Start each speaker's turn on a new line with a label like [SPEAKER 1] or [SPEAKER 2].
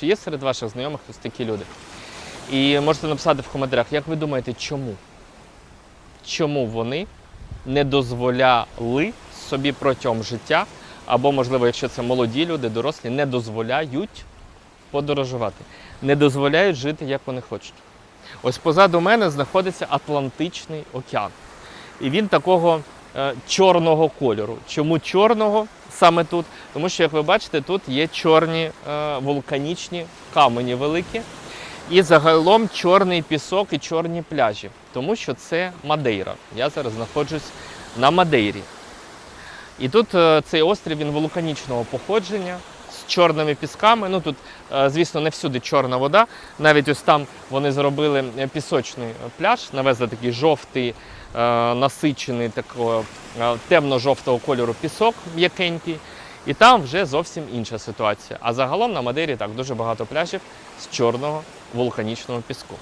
[SPEAKER 1] Чи є серед ваших знайомих ось такі люди? І можете написати в коментарях, як ви думаєте, чому? Чому вони не дозволяли собі протягом життя, або, можливо, якщо це молоді люди, дорослі, не дозволяють подорожувати, не дозволяють жити, як вони хочуть. Ось позаду мене знаходиться Атлантичний океан. І він такого чорного кольору. Чому чорного саме тут? Тому що, як ви бачите, тут є чорні е, вулканічні камені великі. І загалом чорний пісок і чорні пляжі, тому що це Мадейра. Я зараз знаходжусь на Мадейрі. І тут е, цей острів він вулканічного походження з чорними пісками. Ну тут, е, звісно, не всюди чорна вода. Навіть ось там вони зробили е, пісочний пляж, навезли такий жовтий, е, насичений такого темно-жовтого кольору пісок м'якенький. І там вже зовсім інша ситуація. А загалом на Мадейрі так дуже багато пляжів з чорного вулканічного піску.